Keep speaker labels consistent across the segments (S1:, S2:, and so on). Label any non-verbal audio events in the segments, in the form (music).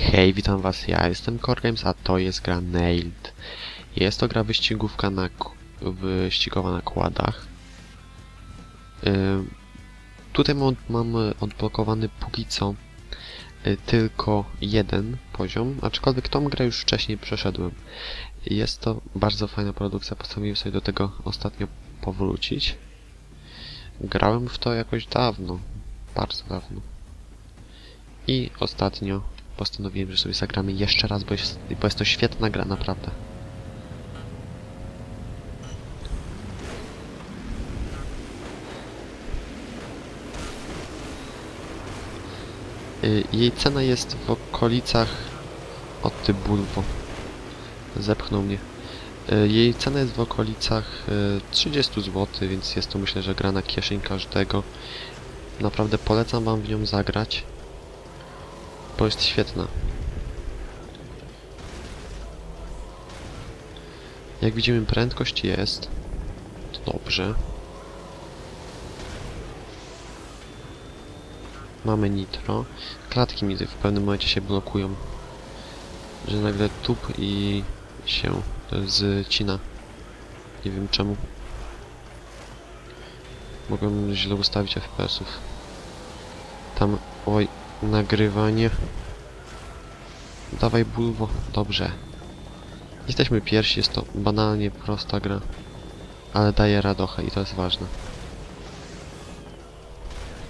S1: Hej, witam was, ja jestem Corgames, a to jest gra Nailed. Jest to gra wyścigówka na, wyścigowa na kładach. Ym, tutaj mam, mam odblokowany póki co y, tylko jeden poziom, aczkolwiek tą grę już wcześniej przeszedłem. Jest to bardzo fajna produkcja, postanowiłem sobie do tego ostatnio powrócić. Grałem w to jakoś dawno, bardzo dawno. I ostatnio postanowiłem, że sobie zagramy jeszcze raz, bo jest, bo jest to świetna gra, naprawdę. Y, Jej cena jest w okolicach... O ty bulwo. Zepchnął mnie. Y, Jej cena jest w okolicach y, 30 zł, więc jest to myślę, że gra na kieszeń każdego. Naprawdę polecam wam w nią zagrać bo jest świetna. Jak widzimy prędkość jest. To dobrze. Mamy nitro. Klatki mi w pewnym momencie się blokują. Że nagle tup i się zcina. Nie wiem czemu. Mogłem źle ustawić FPS-ów. Tam, oj, nagrywanie. Dawaj bulwo. Dobrze. Jesteśmy pierwsi, jest to banalnie prosta gra. Ale daje radochę i to jest ważne.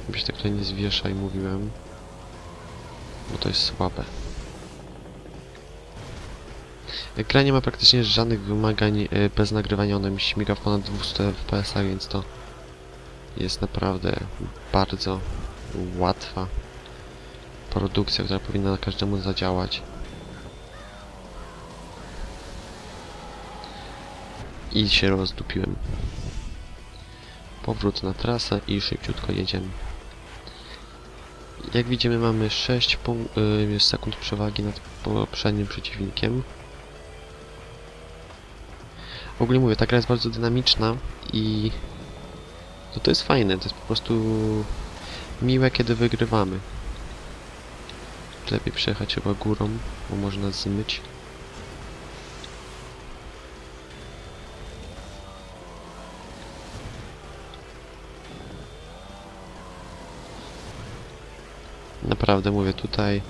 S1: Byś tak tutaj nie zwieszaj, mówiłem. Bo to jest słabe. Gra nie ma praktycznie żadnych wymagań y, bez nagrywania. Ona mi śmiga w ponad 200 fps, więc to jest naprawdę bardzo łatwa produkcja, która powinna każdemu zadziałać. I się rozdupiłem. Powrót na trasę i szybciutko jedziemy. Jak widzimy mamy 6 punk- y, sekund przewagi nad poprzednim przeciwnikiem. W ogóle mówię, ta gra jest bardzo dynamiczna i to, to jest fajne, to jest po prostu miłe, kiedy wygrywamy. Lepiej przejechać chyba górą, bo można zmyć. Naprawdę mówię tutaj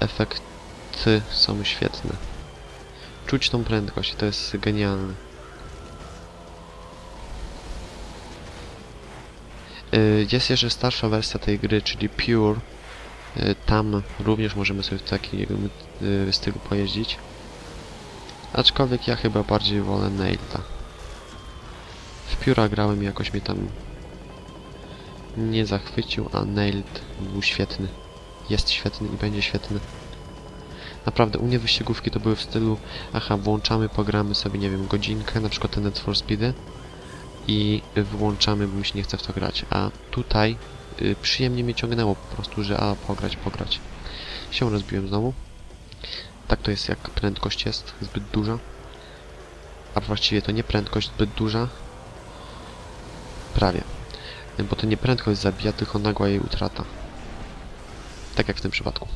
S1: efekty są świetne. Czuć tą prędkość, to jest genialne. Y, Jest jeszcze starsza wersja tej gry, czyli Pure, Tam również możemy sobie w takim y, stylu pojeździć. Aczkolwiek ja chyba bardziej wolę Nailta. W Pióra grałem i jakoś mnie tam nie zachwycił, a Nailt był świetny. Jest świetny i będzie świetny. Naprawdę, u mnie wyścigówki to były w stylu aha, włączamy, pogramy sobie, nie wiem, godzinkę, na przykład ten Need for Speedy i wyłączamy, bo mi się nie chce w to grać. A tutaj y, przyjemnie mnie ciągnęło po prostu, że a pograć, pograć. Się rozbiłem znowu. Tak to jest jak prędkość jest zbyt duża. A właściwie to nie prędkość zbyt duża. Prawie. Y, Bo to nie prędkość zabija, tylko nagła jej utrata. Tak jak w tym przypadku.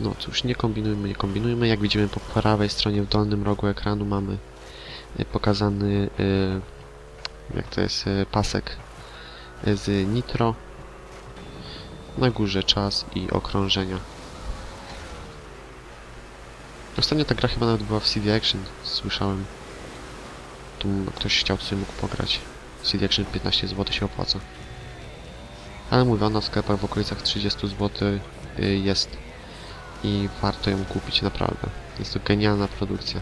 S1: No cóż, nie kombinujmy, nie kombinujmy. Jak widzimy po prawej stronie w dolnym rogu ekranu mamy y, pokazany jak to jest pasek z nitro. Na górze czas i okrążenia. Ostatnio ta gra chyba nawet była w CD Action, słyszałem. Tu ktoś chciał sobie mógł pograć. CD Action 15 zł się opłaca. Ale mówię, ona w sklepach w okolicach 30 zł y, jest. I warto ją kupić naprawdę. Jest to genialna produkcja.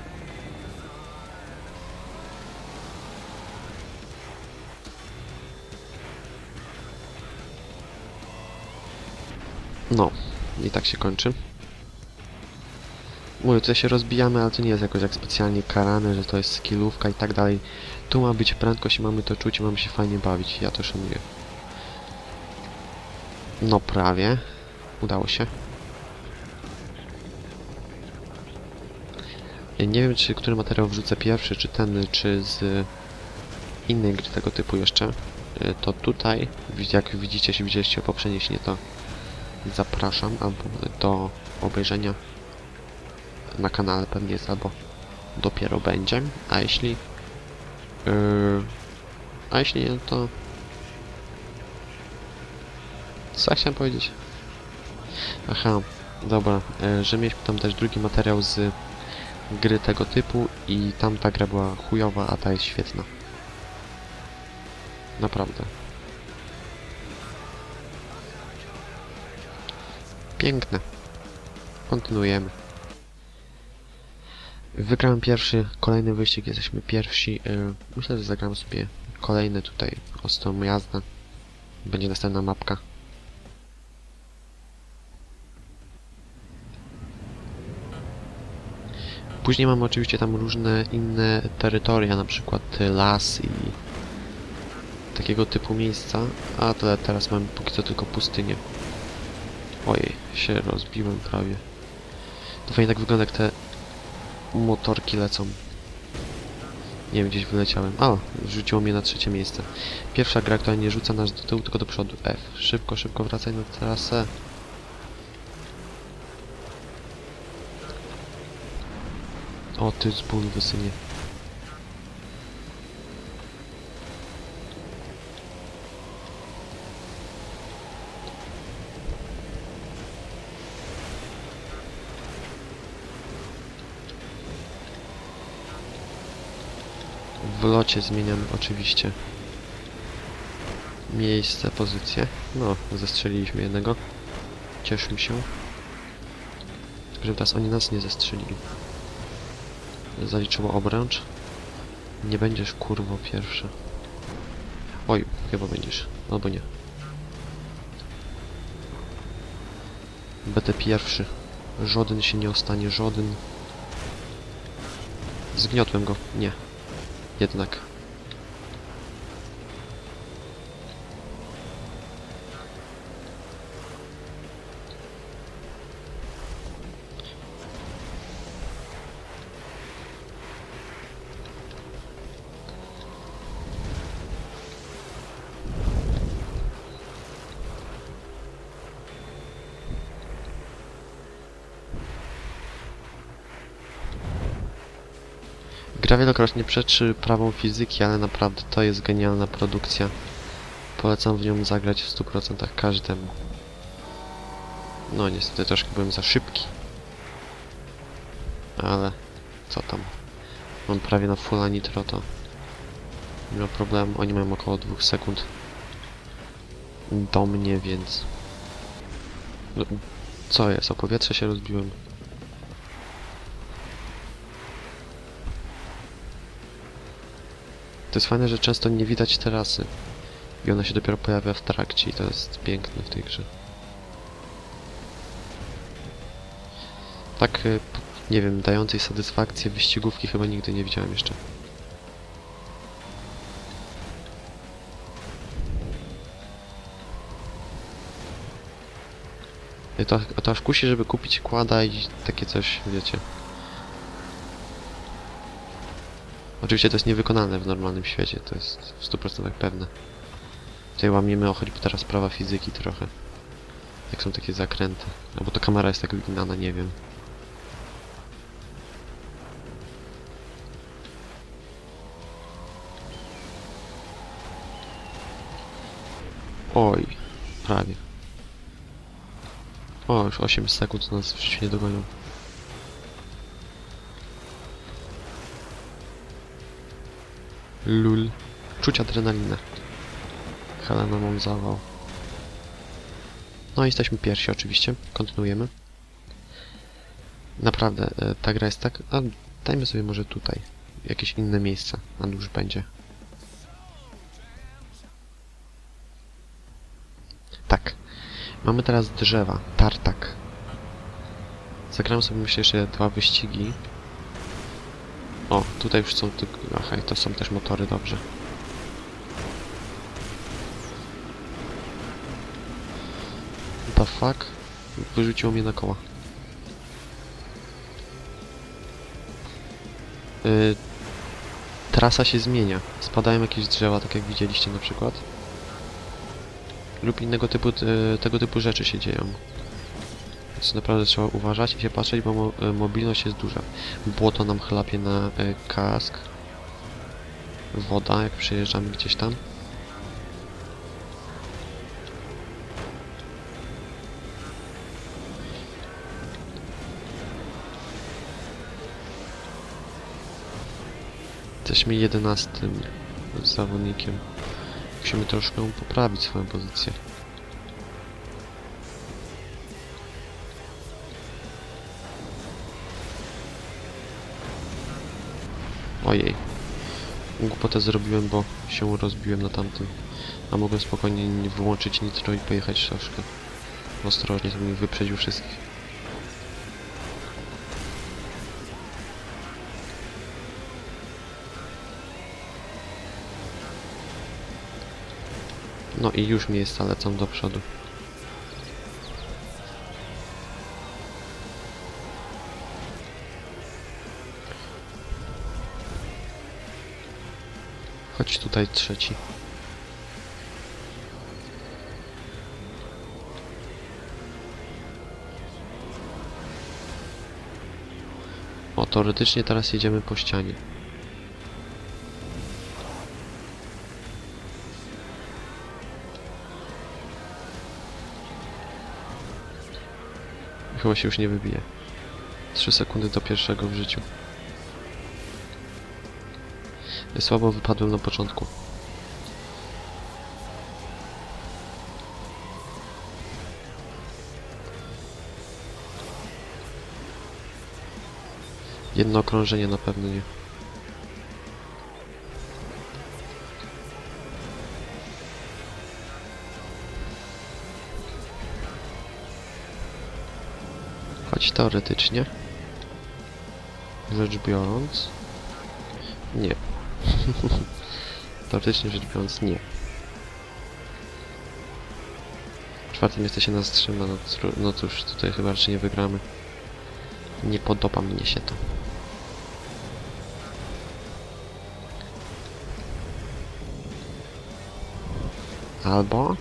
S1: I tak się kończy. Mówię, tutaj się rozbijamy, ale to nie jest jakoś jak specjalnie karane, że to jest skillówka i tak dalej. Tu ma być prędkość i mamy to czuć i mamy się fajnie bawić. Ja to szanuję. No prawie. Udało się. Nie wiem, czy który materiał wrzucę pierwszy, czy ten, czy z innej gry tego typu jeszcze. Y, To tutaj, jak widzicie, jeśli widzieliście po przenieśnie, to zapraszam albo do obejrzenia na kanale pewnie jest albo dopiero będzie, a jeśli yy, a jeśli nie, to co chciałem powiedzieć? Aha, dobra, e, że mieliśmy tam też drugi materiał z gry tego typu i tam ta gra była chujowa, a ta jest świetna. Naprawdę. Piękne. Kontynuujemy. Wygrałem pierwszy, kolejny wyścig, jesteśmy pierwsi. Yy, myślę, że zagram sobie kolejny tutaj ostrą jazdę. Będzie następna mapka. Później mamy oczywiście tam różne inne terytoria, na przykład y, las i takiego typu miejsca, a te, teraz mamy póki co tylko pustynię. Ojej, się rozbiłem prawie. To fajnie tak wygląda jak te motorki lecą. Nie wiem, gdzieś wyleciałem. A, rzuciło mnie na trzecie miejsce. Pierwsza gra, która nie rzuca nas do tyłu, tylko do przodu. F. Szybko, szybko wracaj na trasę. O, ty z bólu wysynie. W locie zmieniam oczywiście miejsce, pozycję. No, zestrzeliliśmy jednego. Cieszmy się. Że teraz oni nas nie zestrzelili. Zaliczyło obręcz. Nie będziesz kurwo pierwszy. Oj, chyba będziesz. Albo nie. Będę pierwszy. Żaden się nie ostanie, żaden. Zgniotłem go. Nie. Jednak. Gra wielokrotnie przeczy prawom fizyki, ale naprawdę to jest genialna produkcja. Polecam w nią zagrać w 100% każdemu. No niestety troszkę byłem za szybki. Ale co tam. Mam prawie na fulla nitro to nie ma problemu. Oni mają około 2 sekund do mnie, więc... Co jest? O powietrze się rozbiłem. To jest fajne, że często nie widać terasy. I ona się dopiero pojawia w trakcie i to jest piękne w tej grze. Tak, y, nie wiem, dającej satysfakcję wyścigówki chyba nigdy nie widziałem jeszcze. I To, to aż kusi, żeby kupić kłada i takie coś, wiecie. Oczywiście to jest niewykonalne w normalnym świecie, to jest w 100% pewne. Tutaj łamiemy o teraz prawa fizyki trochę. Jak są takie zakręty. Albo to kamera jest tak wyginana, nie wiem. Oj, prawie. O, już 8 sekund nas w życiu nie dogonią. Lul. Czuć adrenalinę. Helena mam zawał. No jesteśmy pierwsi oczywiście. Kontynuujemy. Naprawdę, e, ta gra jest tak... A, dajmy sobie może tutaj. Jakieś inne miejsce. A już będzie. Tak. Mamy teraz drzewa. Tartak. Zagramy sobie myślę jeszcze dwa wyścigi. O, tutaj już są tylko... Aha, to są też motory, dobrze. The fuck? Wyrzuciło mnie na koła. Yy, trasa się zmienia. Spadają jakieś drzewa, tak jak widzieliście na przykład. lub innego typu, e, tego typu rzeczy się dzieją. Więc naprawdę trzeba uważać i się patrzeć, bo mo e, mobilność jest duża. Błoto nam chlapie na e, kask. Woda, jak przyjeżdżamy gdzieś tam. Jesteśmy jedenastym zawodnikiem. Musimy troszkę poprawić swoją pozycję. Ojej. Głupotę zrobiłem, bo się rozbiłem na tamtym. A mogłem spokojnie nie wyłączyć nitro i pojechać troszkę. Ostrożnie, to bym wyprzedził wszystkich. No i już miejsca lecą do przodu. Chodź tutaj trzeci. O, teoretycznie teraz jedziemy po ścianie. Chyba się już nie wybije. 3 sekundy do pierwszego w życiu. Słabo wypadłem na początku. Jedno okrążenie na pewno nie. Choć teoretycznie, rzecz biorąc, nie. (laughs) teoretycznie rzecz biorąc, nie. Czwartym jesteście na strzyma, no, cóż- no cóż, tutaj chyba raczej nie wygramy. Nie podoba mnie się to. Albo...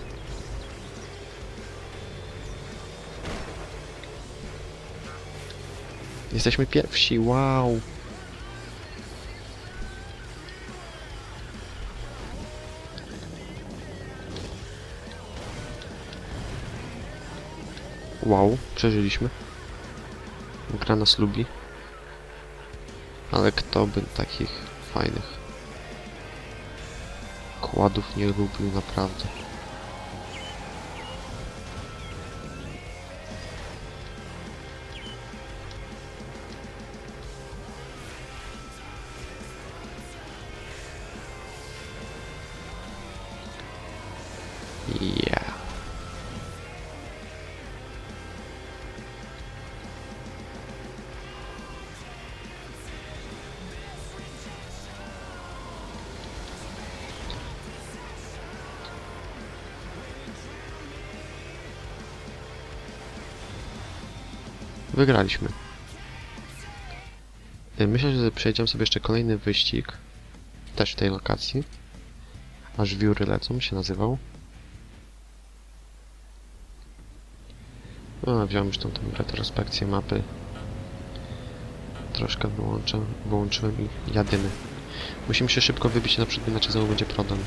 S1: Jesteśmy pierwsi, wow! Wow, przeżyliśmy. Gra nas lubi. Ale kto by takich fajnych kładów nie lubił naprawdę. Yeah. Wygraliśmy. Y, Myślę, że przejdziemy sobie jeszcze kolejny wyścig. Też w tej lokacji. Aż wióry lecą się nazywał. No, wziąłem już tą, tą retrospekcję mapy. Troszkę wyłączę, wyłączyłem i jadymy. Musimy się szybko wybić na przód, inaczej znowu będzie problem.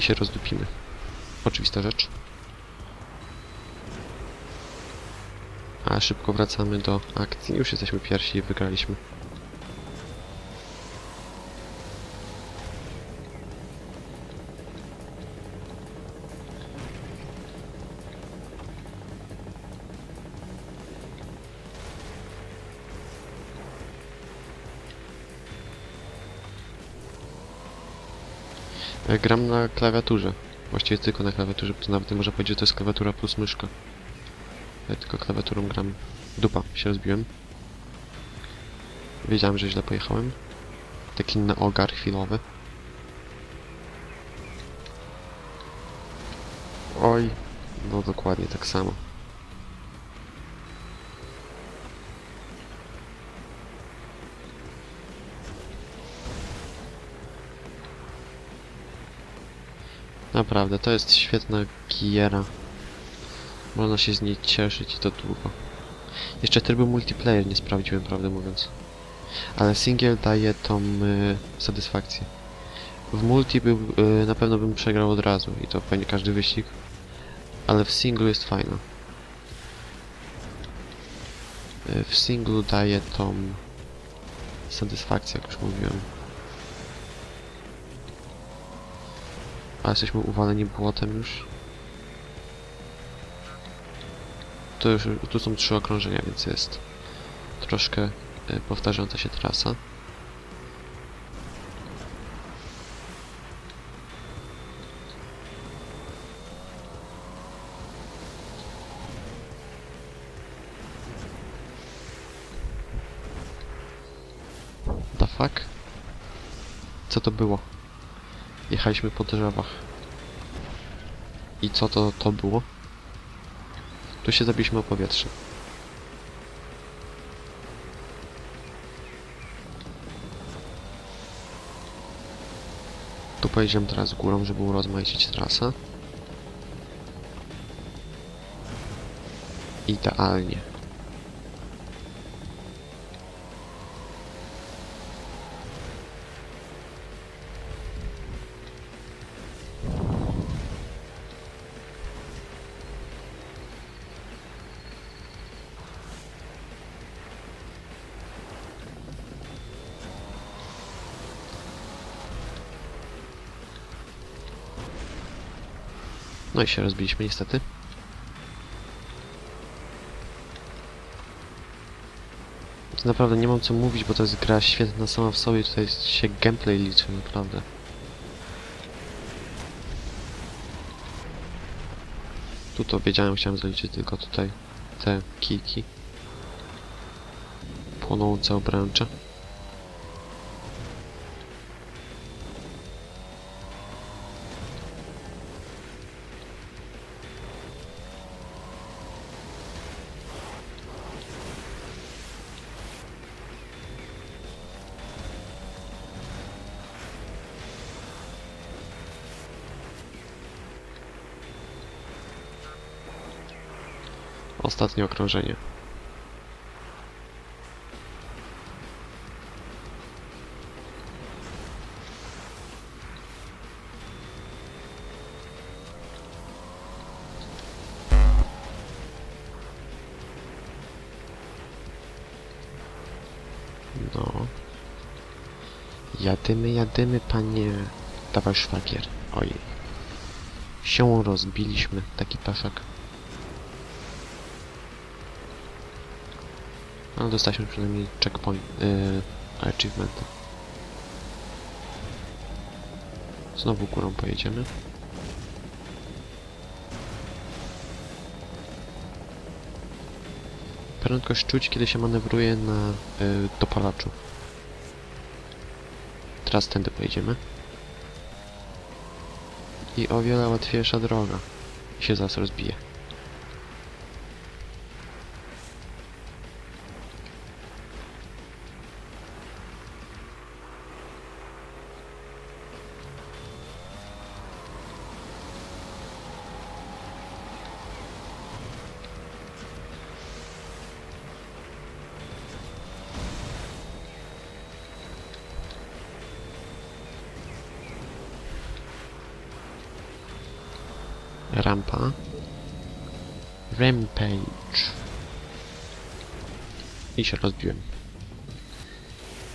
S1: I się rozdupimy. Oczywista rzecz. A szybko wracamy do akcji. Już jesteśmy pierwsi i wygraliśmy. E, Gram na klawiaturze. Właściwie tylko na klawiaturze, to nawet nie można powiedzieć, że to jest klawiatura plus myszka. Ja tylko klawiaturą gram. Dupa, się rozbiłem. Wiedziałem, że źle pojechałem. Taki na ogar chwilowy. Oj, no dokładnie tak samo. Naprawdę, to jest świetna giera. Można się z niej cieszyć i to długo. Jeszcze trybu multiplayer nie sprawdziłem, prawdę mówiąc. Ale single daje tą y, satysfakcję. W multi był, y, na pewno bym przegrał od razu i to pewnie każdy wyścig. Ale w singlu jest fajna. Y, w singlu daje tą satysfakcję, jak już mówiłem. Jesteśmy uwaleni błotem już. To już, tu są trzy okrążenia, więc jest troszkę y, powtarzająca się trasa. The fuck? Co to było? Jechaliśmy po drzewach. I co to, to było? Tu się zabiliśmy o powietrze. Tu pojedziemy teraz górą, żeby urozmaicić trasę. Idealnie. No i się rozbiliśmy niestety. Naprawdę nie mam co mówić, bo to jest gra świetna sama w sobie, tutaj się gameplay liczy, naprawdę. Tu to wiedziałem, chciałem zaliczyć tylko tutaj te kijki. Płonące obręcze. Ostatnie okrążenie. No. Jadymy, jadymy, panie. Dawaj szwagier. Oj. Się rozbiliśmy, taki paszak. Ale dostaliśmy przynajmniej checkpoint, yy, achievementa. Znowu górą pojedziemy. Prędkość czuć, kiedy się manewruje na yy, dopalaczu. Teraz tędy pojedziemy. I o wiele łatwiejsza droga. Się zaraz rozbije. Rampa. Rampage. I się rozbiłem.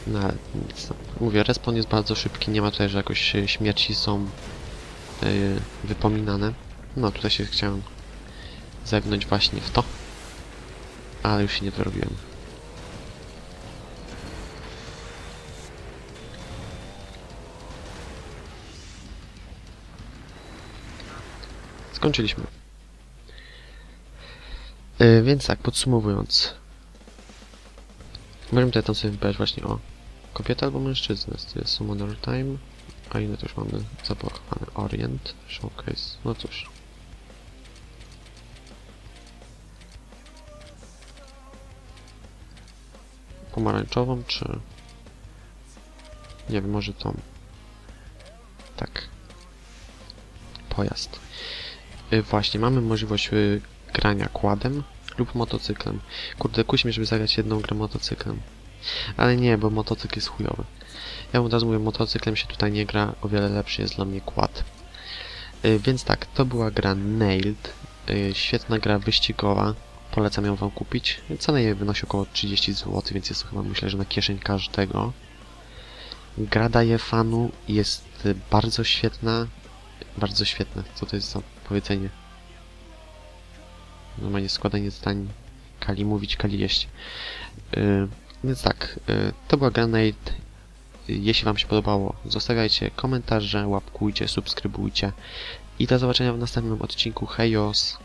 S1: No ale nic. Mówię, respawn jest bardzo szybki, nie ma tutaj, że jakoś e, śmierci są yy, wypominane. No tutaj się chciałem zegnąć właśnie w to. Ale już się nie dorobiłem. Skończyliśmy. Yy, więc tak, podsumowując. Możemy tutaj tam sobie wybrać właśnie o kobietę albo mężczyznę. To jest Summoner Time. A inne też mamy zablokowane. Orient, Showcase. No cóż. Pomarańczową czy... Nie wiem, może tą. Tak. Pojazd. Y, właśnie, mamy możliwość y, grania kładem lub motocyklem. Kurde, kusi mnie, żeby zagrać jedną grę motocyklem. Ale nie, bo motocykl jest chujowy. Ja od razu mówię, motocyklem się tutaj nie gra, o wiele lepszy jest dla mnie kład. Y, więc tak, to była gra Nailed. Świetna gra wyścigowa. Polecam ją wam kupić. Cena jej wynosi około 30 zł, więc jest chyba myślę, że na kieszeń każdego. Gra daje fanu, jest bardzo świetna. Bardzo świetna. Co to jest za powiedzenie? Normalnie składanie zdań. Kali mówić, kali jeść. Yy, więc tak, yy, to była Granate. Jeśli Wam się podobało, zostawiajcie komentarze, łapkujcie, subskrybujcie. I do zobaczenia w następnym odcinku. Hejos!